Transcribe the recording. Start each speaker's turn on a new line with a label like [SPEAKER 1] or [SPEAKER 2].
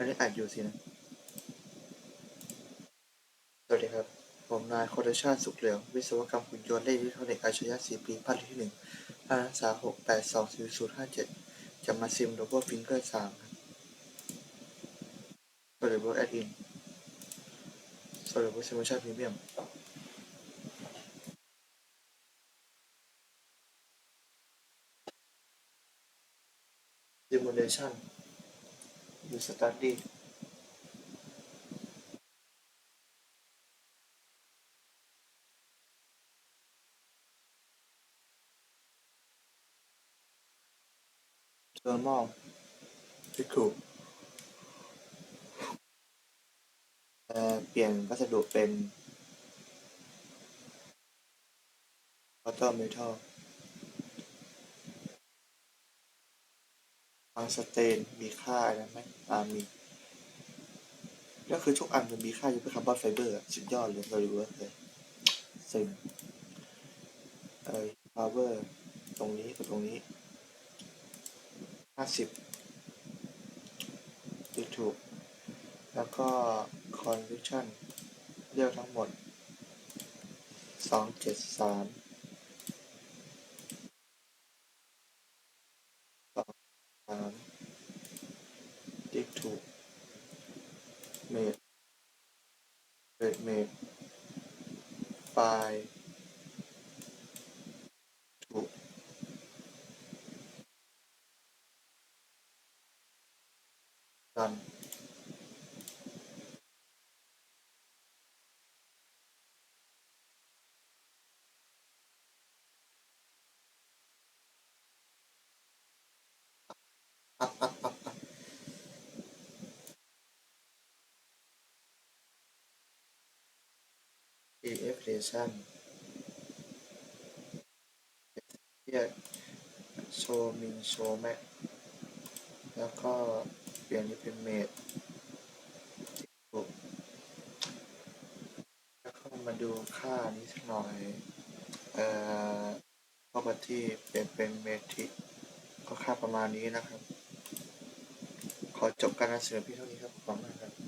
[SPEAKER 1] อันนี้อัดอยู่สินะ สวัสดีครับ ผมนายโคดชาติสุขเหลือง วิศวกรรมหุ่นยนต์เลขอิเล็กทรอนิกส์อาชญะสี่ปีภาคที่หนึ่งอาสาหกแปดสองศูนย์ศูนย์ห้าเจ็ดจะมาซิมโรบอทฟิงเกอร์สามครับโซลิเบอร์แอดอินโซลิเบอร์ซิมูชันพรีเมียมซิมูเลชั่น ยูสตัดดี้ thermal liquid เอ่อเปลี่ยนวัสดุเป็น water metal บางสเตนมีค่าอะไรไหมอ่ามีก็คือทุกอันมันมีค่าอยู่เป็นคาร์บอนไฟเบอร์สุดยอดเลยเลยเวิร์กเลยซึ่งเอ่อ power ตรงนี้กับตรงนี้ห้าสิบดูถูก แล้วก็ conviction เรียกทั้งหมดสองเจ็ดสาม สองสามดิกถูกเมดเรดเมดไฟล์ถูกรันอัพอัพอัพอัพ EF Relation เรียกโชว์มินโชว์แม็กแล้วก็เปลี่ยนนี้เป็นเมดแล้วก็มาดูค่านี้สักหน่อยเอ่อ property เปลี่ยนเป็นเมทริกก็ค่าประมาณนี้นะครับ ขอจบการนำเสนอพียงเท่านี้ครับขอบคุณมากครับ